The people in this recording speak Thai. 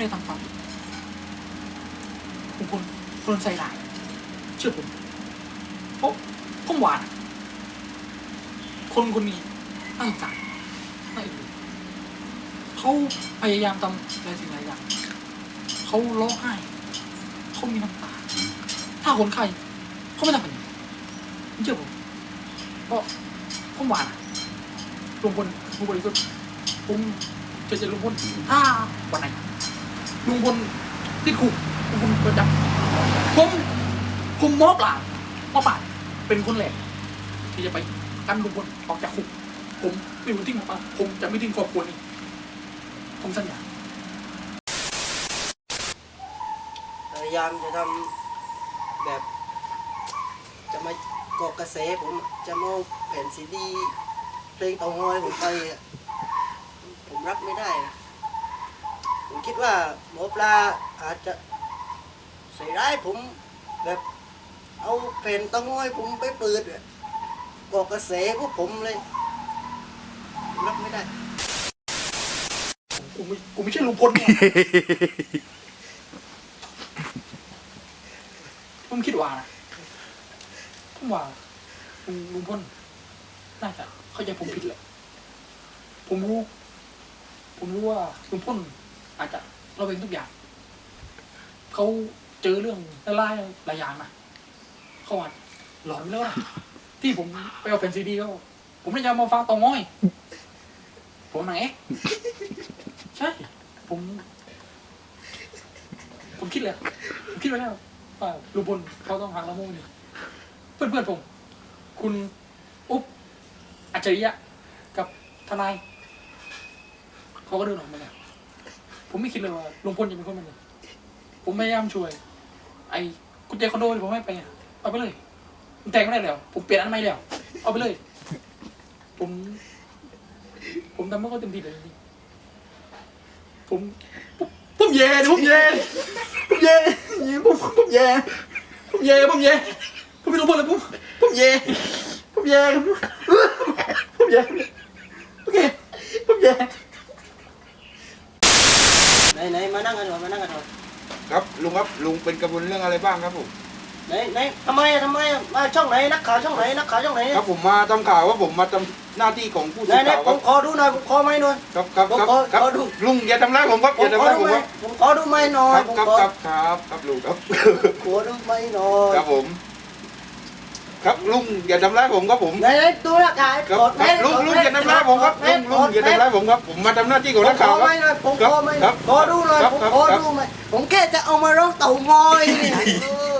ไม่ได้ทำความผมคนคนใส่ร้าย เชื่อผมเพราะผมหวาน คนคนนี้น่าสงสารน่าเอ็นดูเขาพยายามทำหลายสิ่งหลายอย่างเขาร้องไห้เขามีน้ำตา ถ้าคนไข้เขาไม่ทำแบบนี้เชื่อผมเพราะผมหวานลุงพลลุงพลบริสุทธิ์ผมจะเจอลุงพลถ้าวันไหน ลุงพลติดคุกลุงพลโดนจับผมผมมอบหลานมอบป่าดเป็นคนแรกที่จะไปกันลุงพลออกจากคุกผมไม่รู้ทิ้งหมอปลาผมจะไม่ทิ้งครอบครัวนี้ผมสัญญาพยายามจะทำแบบ จะมาก่อกระแสผมจะมาเอาแผ่นซีดีเพลงเตางอยผมไป ผมรับไม่ได้ ผมคิดว่าหมอปลาอาจจะใส่ร้ายผมแบบเอาแผ่นตางอยผมไปเปิดบอกกระแสพวกผมเลยรับไม่ได้กูไม่กูไม่ใช่ลุงพลนี่ยผมคิดว่านะผมว่าลุงลุงพลน่าจะเข้าใจผมผิดแหละผมรู้ ผมรู้ว่าลุงพล อาจจะระเวงทุกอย่างเขาเจอเรื่องหลายหลายอย่างนะเขาอาจหลอนไปแล้วนะที่ผมไปเอาเป็นซีดีก็ผมไม่ยอมมาฟังตองง้อย ผมหนังเอ็กใช่ ผม ผมคิดเลยผมคิดไว้แล้วว่าลุงพลเขาต้องหักละมุนี่เพื่อนเพื่อนผม คุณอุ๊บอัจฉริยะ กับทนายเขาก็เดินออกมาแล้ว ผมไม่คิดเลยว่าลุงพลจะเป็นคนแบบนี้ผมพยายามช่วย ไอ้กุญแจคอนโดที่ผมให้ไปอะเอาไปเลยมันแต่งไม่ได้แล้ว ผมเปลี่ยนอันใหม่แล้ว เอาไปเลย ผม ผมทำไม่ค่อยเต็มที่เลยจริงๆผมผมผมแย่ดิผมแย่ดิผมแย่ผมผมแย่ผมแย่ผมแย่ผมไม่รู้พูดอะไรผมผมแย่ผมแย่ผมแย่โอเคผมแย่ ไหนไหนมานั่งกันก่อนมานั่งกันก่อนครับลุงครับลุงเป็นกังวลเรื่องอะไรบ้างครับผมไหนไหนทำไมอะทำไมอะมาช่องไหนนักข่าวช่องไหนนักข่าวช่องไหนครับผมมาทำข่าวว่าผมมาทำหน้าที่ของผู้ไหนสื่อไหนข่าวผครัมบขอดูหน่อยผมขอไม้หน่อย ครับครับผมครับขอครับขอดู ลุงอย่าทำร้ายผมครับผอมย่าขทำอร้ายดูผมไม้ครับผมขอดูไม้หน่อคยรับผมครับขอครับครับครับลุงครับ ขอดูไม้หน่อย ครับผม ครับลุงอย่าทำร้ายผมครับผมไหนไหนดูหลักฐานครับกดคแม่รับลุงลุงอย่าทำร้ายผมครับลุงลุงอย่าทำร้ายผมครับผมมาทำหน้าที่ของนักข่าวผมขอครับไม้หน่อยผมขอไม้หคน่รัอยบขอดูหน่อยครับผมครับขอครับดูไม้ผมแค่จะเอามาร้องเต่างอยเนี่ยเออ